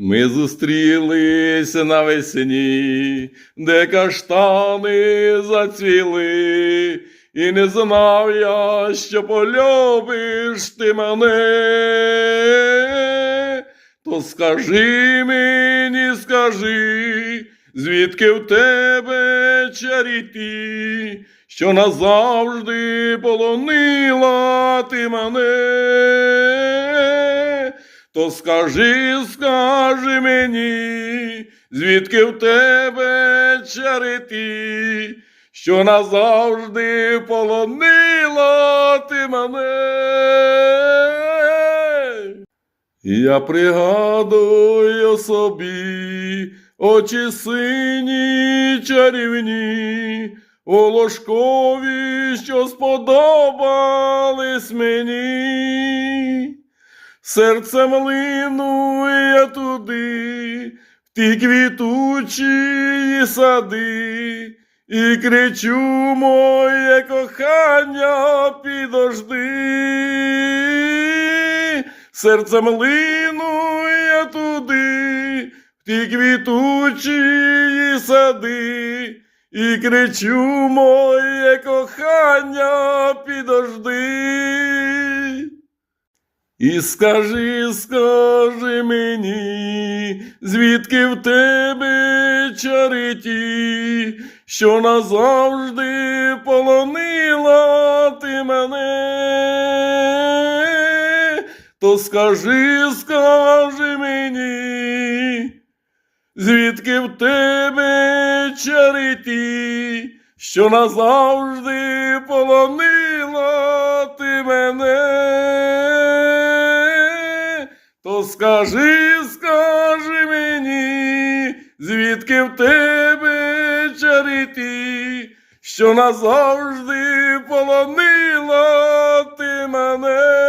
Ми зустрілися навесні, де каштани зацвіли, і не знав я, що полюбиш ти мене. То скажи мені, скажи, звідки в тебе чаріті, що назавжди полонила ти мене. То скажи, скажи мені, звідки в тебе чарити, що назавжди полонила ти мене. Я пригадую собі очі сині чарівні, у ложкові, що сподобались мені. Серцем лину туди, в ті квітучі сади, і кричу моє кохання підожди. Серцем лину я туди, в ті квітучі сади, і кричу моє кохання підожди. І скажи, скажи мені, звідки в тебе чариті, що назавжди полонила ти мене. То скажи, скажи мені, звідки в тебе чариті, що назавжди полонила Скажи, скажи мені, звідки в тебе чариті, що назавжди полонила ти мене.